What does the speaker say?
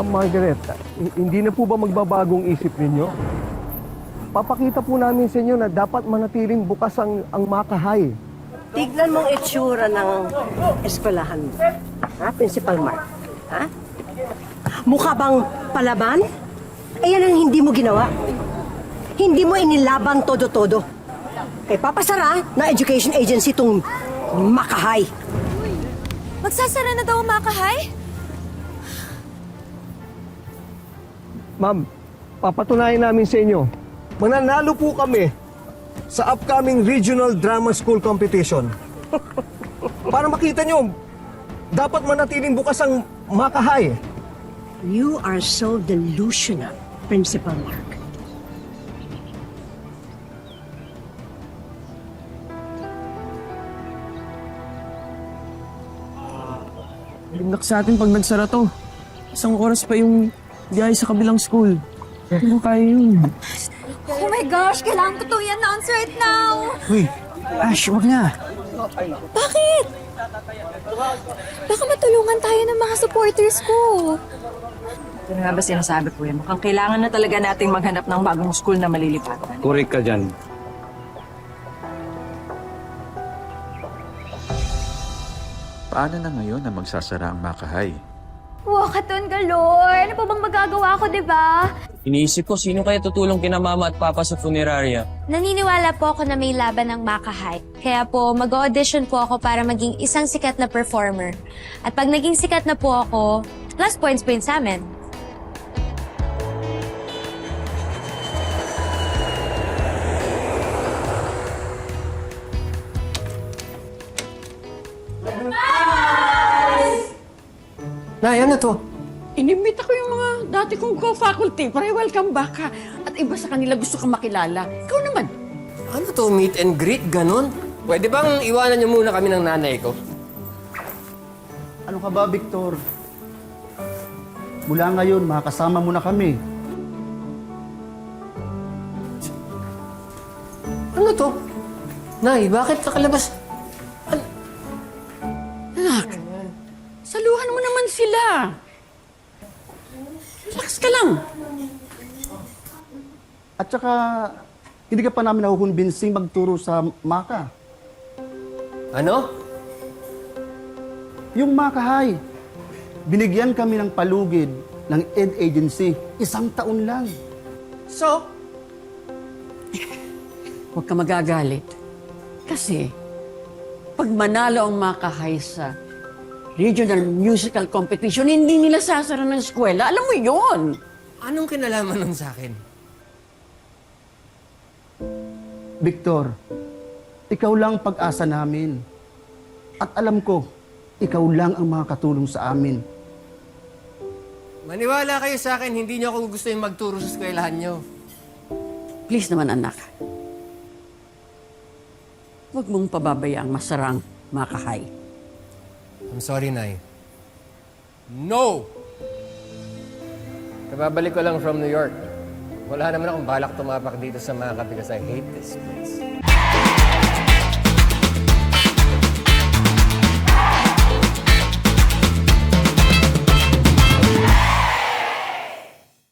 Ma'am Margaret, hindi na po ba magbabagong isip ninyo? Papakita po namin sa inyo na dapat manatiling bukas ang, ang makahay. Tignan mong itsura ng eskwelahan mo. Ha, Principal Mark? Ha? Mukha bang palaban? Ayan ang hindi mo ginawa. Hindi mo inilabang todo-todo. Kay papasara na education agency tong makahay. Magsasara na daw ang makahay? Ma'am, papatunayan namin sa inyo, mananalo po kami sa upcoming Regional Drama School Competition. Para makita nyo, dapat manatiling bukas ang makahay. You are so delusional, Principal Mark. Lindak sa atin pag nagsara to. Isang oras pa yung biyahe sa kabilang school. Ano kaya yun? Oh my gosh, kailangan ko to i-announce right now! Uy, Ash, wag na. Bakit? Baka matulungan tayo ng mga supporters ko. Ito nga ba sinasabi ko yan? Mukhang kailangan na talaga nating maghanap ng bagong school na malilipatan. Correct ka dyan. Paano na ngayon na magsasara ang makahay? Wow, katon galore! Ano pa bang magagawa ko, di ba? Iniisip ko, sino kaya tutulong kina mama at papa sa funeraria? Naniniwala po ako na may laban ng Makahay. Kaya po, mag-audition po ako para maging isang sikat na performer. At pag naging sikat na po ako, plus points po yun sa amin. Nay, ano to? Inimbita ko yung mga dati kong co-faculty para welcome back ka. At iba sa kanila gusto kang makilala. Ikaw naman. Ano to, meet and greet, ganun? Pwede bang iwanan niyo muna kami ng nanay ko? Ano ka ba, Victor? Mula ngayon, makakasama mo na kami. Ano to? Nay, bakit nakalabas? Sila. Relax ka lang. At saka, hindi ka pa namin nakukumbinsing magturo sa Maka. Ano? Yung Makahay, binigyan kami ng palugid ng ed agency. Isang taon lang. So? Huwag ka magagalit. Kasi, pag manalo ang makahay sa regional musical competition, hindi nila sasara ng eskwela. Alam mo yon. Anong kinalaman nun sa akin? Victor, ikaw lang ang pag-asa namin. At alam ko, ikaw lang ang makakatulong sa amin. Maniwala kayo sa akin, hindi niyo ako gusto yung magturo sa eskwelahan niyo. Please naman, anak. Huwag mong pababayaang masarang makahay. I'm sorry, Nay. No! Kababalik ko lang from New York. Wala naman akong balak tumapak dito sa Maka because I hate this place.